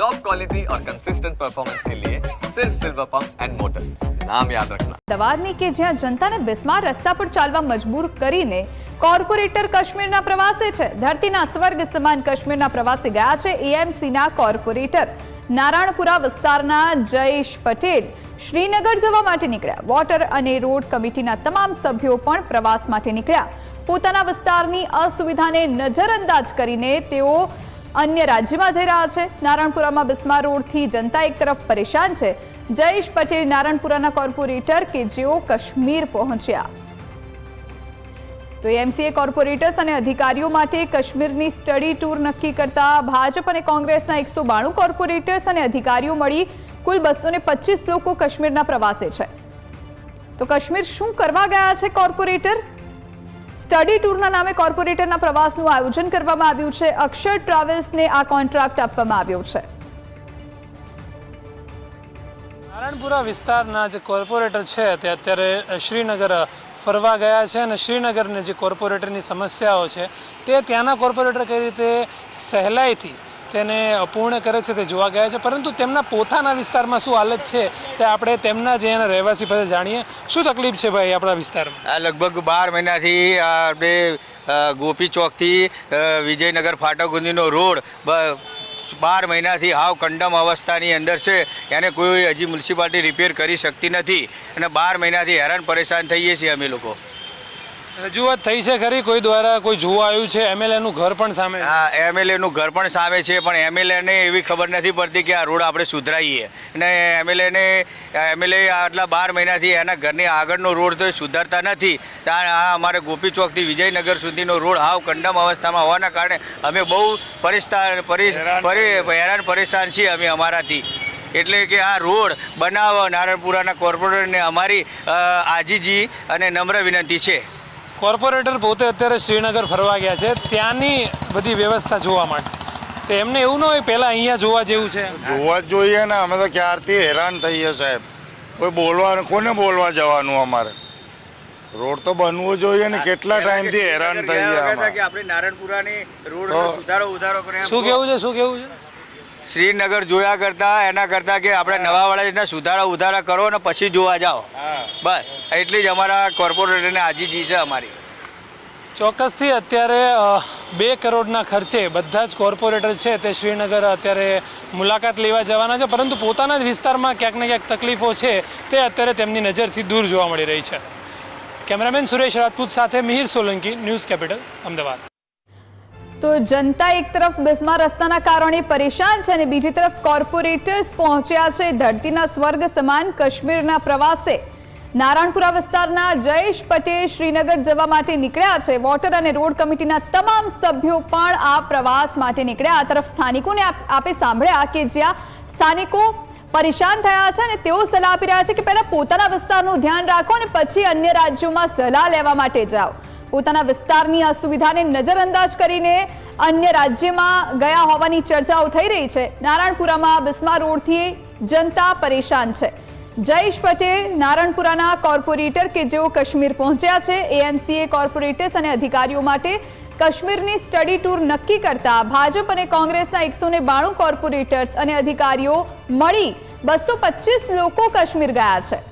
Top quality और consistent performance के लिए सिर्फ सिल्वर पंप एंड मोटर्स नाम याद रखना અમદાવાદની કે જ્યાં જનતાને બિસ્માર રસ્તા પર ચાલવા મજબૂર કરીને કોર્પોરેટર કાશ્મીરના પ્રવાસે છે ધરતીના સ્વર્ગ સમાન કાશ્મીરના પ્રવાસે ગયા છે એએમસીના કોર્પોરેટર નારાયણપુરા વિસ્તારના જયેશ પટેલ શ્રીનગર જવા માટે નીકળ્યા વોટર અને રોડ કમિટીના તમામ સભ્યો પણ પ્રવાસ માટે નીકળ્યા પોતાના વિસ્તારની અસુવિધાને નજરઅંદાજ કરીને તેઓ અન્ય રાજ્યમાં જઈ રહ્યા છે. નારાયણપુરામાં બિસ્મા રોડથી જનતા એક તરફ પરેશાન છે. જયેશ પટેલ નારાયણપુરાના કોર્પોરેટર કે જેઓ કાશ્મીર પહોંચ્યા. તો એમસીએ કોર્પોરેટર્સ અને અધિકારીઓ માટે કાશ્મીરની સ્ટડી ટૂર નક્કી કરતા ભાજપ અને કોંગ્રેસના એકસો બાણું કોર્પોરેટર્સ અને અધિકારીઓ મળી કુલ બસો લોકો કાશ્મીરના પ્રવાસે છે. તો કાશ્મીર શું કરવા ગયા છે કોર્પોરેટર? સ્ટડી ટૂરના નામે કોર્પોરેટરના પ્રવાસનું આયોજન કરવામાં આવ્યું છે. અક્ષર ટ્રાવેલ્સને આ કોન્ટ્રાક્ટ આપવામાં આવ્યો છે. નારાયણપુરા વિસ્તારના જે કોર્પોરેટર છે તે અત્યારે શ્રીનગર ફરવા ગયા છે અને શ્રીનગરની જે કોર્પોરેટરની સમસ્યાઓ છે તે ત્યાંના કોર્પોરેટર કઈ રીતે સહેલાઈથી તેને પૂર્ણ કરે છે તે જોવા ગયા છે. પરંતુ તેમના પોતાના વિસ્તારમાં શું હાલત છે તે આપણે તેમના જે એના રહેવાસી પાસે જાણીએ. શું તકલીફ છે ભાઈ આપણા વિસ્તારમાં? લગભગ બાર મહિનાથી આપણે ગોપી ચોકથી વિજયનગર ફાટકુંદીનો રોડ બાર મહિનાથી હાવ કંડમ અવસ્થાની અંદર છે. એને કોઈ હજી મ્યુનિસિપાલિટી રિપેર કરી શકતી નથી. અને બાર મહિનાથી હેરાન પરેશાન થઈએ છીએ અમે લોકો. રજૂઆત થઈ છે ખરી? કોઈ દ્વારા કોઈ જોવા આવ્યું છે? એમએલએનું ઘર પણ સામે હા આ એમએલએનું ઘર પણ સામે છે પણ એમએલએને એવી ખબર નથી પડતી કે આ રોડ આપણે સુધરાઈએ. અને એમએલએને એમએલએ આટલા બાર મહિનાથી એના ઘરની આગળનો રોડ તો એ સુધારતા નથી. ત્યાં આ અમારે ગોપી ચોકથી વિજયનગર સુધીનો રોડ હાવ કંડમ અવસ્થામાં હોવાના કારણે અમે બહુ પરિસ્થા પરી- પરી- હેરાન પરેશાન છીએ અમે અમારાથી. એટલે કે આ રોડ બનાવવા નારાયણપુરાના કોર્પોરેટરને અમારી આજીજી અને નમ્ર વિનંતી છે. કોર્પોરેટર પોતે અત્યારે શ્રીનગર ફરવા ગયા છે. ત્યાંની બધી વ્યવસ્થા જોવા માટે. તો એમને એવું ન હોય પહેલાં અહીંયા જોવા જેવું છે. જોવા જ જોઈએ ને અમે તો ક્યારથી હેરાન થઈએ સાહેબ. કોઈ બોલવા કોને બોલવા જવાનું અમારે? રોડ તો બનવું જોઈએ ને કેટલા ટાઈમથી હેરાન થઈ ગયા આપણે નારાયણપુરાની રોડ સુધારો ઉધારો કરે શું કેવું છે શું કેવું છે? શ્રીનગર જોયા કરતા એના કરતા કે આપણે નવાવાળાના સુધારા ઉધારા કરો ને પછી જોવા જાઓ. બસ એટલી જ અમારા કોર્પોરેટરને આજીજી છે અમારી. ચોક્કસથી અત્યારે બે કરોડના ખર્ચે બધા જ કોર્પોરેટર છે તે શ્રીનગર અત્યારે મુલાકાત લેવા જવાના છે પરંતુ પોતાના જ વિસ્તારમાં ક્યાંક ને ક્યાંક તકલીફો છે તે અત્યારે તેમની નજરથી દૂર જોવા મળી રહી છે. કેમેરામેન સુરેશ રાજપૂત સાથે મિહિર સોલંકી ન્યૂઝ કેપિટલ અમદાવાદ. તો જનતા એક તરફ બિસ્મા રસ્તાના કારણે પરેશાન છે અને બીજી તરફ કોર્પોરેટર્સ પહોંચ્યા છે ધરતીના સ્વર્ગ સમાન કાશ્મીરના પ્રવાસે. નારાયણપુરા વિસ્તારના જયેશ પટેલ શ્રીનગર જવા માટે નીકળ્યા છે. વોટર અને રોડ કમિટીના તમામ સભ્યો પણ આ પ્રવાસ માટે નીકળ્યા. આ તરફ સ્થાનિકોને આપે સાંભળ્યા કે જ્યાં સ્થાનિકો પરેશાન થયા છે અને તેઓ સલાહ આપી રહ્યા છે કે પહેલા પોતાના વિસ્તારનું ધ્યાન રાખો અને પછી અન્ય રાજ્યોમાં સલાહ લેવા માટે જાઓ. પોતાના વિસ્તારની અસુવિધાને નજરઅંદાજ કરીને અન્ય રાજ્યમાં ગયા હોવાની ચર્ચાઓ થઈ રહી છે. નારાયણપુરામાં બિસ્મા રોડથી જનતા પરેશાન છે. જયેશ પટેલ નારાયણપુરાના કોર્પોરેટર કે જેઓ કાશ્મીર પહોંચ્યા છે, એએમસીએ કોર્પોરેટર્સ અને અધિકારીઓ માટે કાશ્મીરની સ્ટડી ટૂર નક્કી કરતા ભાજપ અને કોંગ્રેસના એકસો બાણું કોર્પોરેટર્સ અને અધિકારીઓ મળી બસો લોકો કાશ્મીર ગયા છે.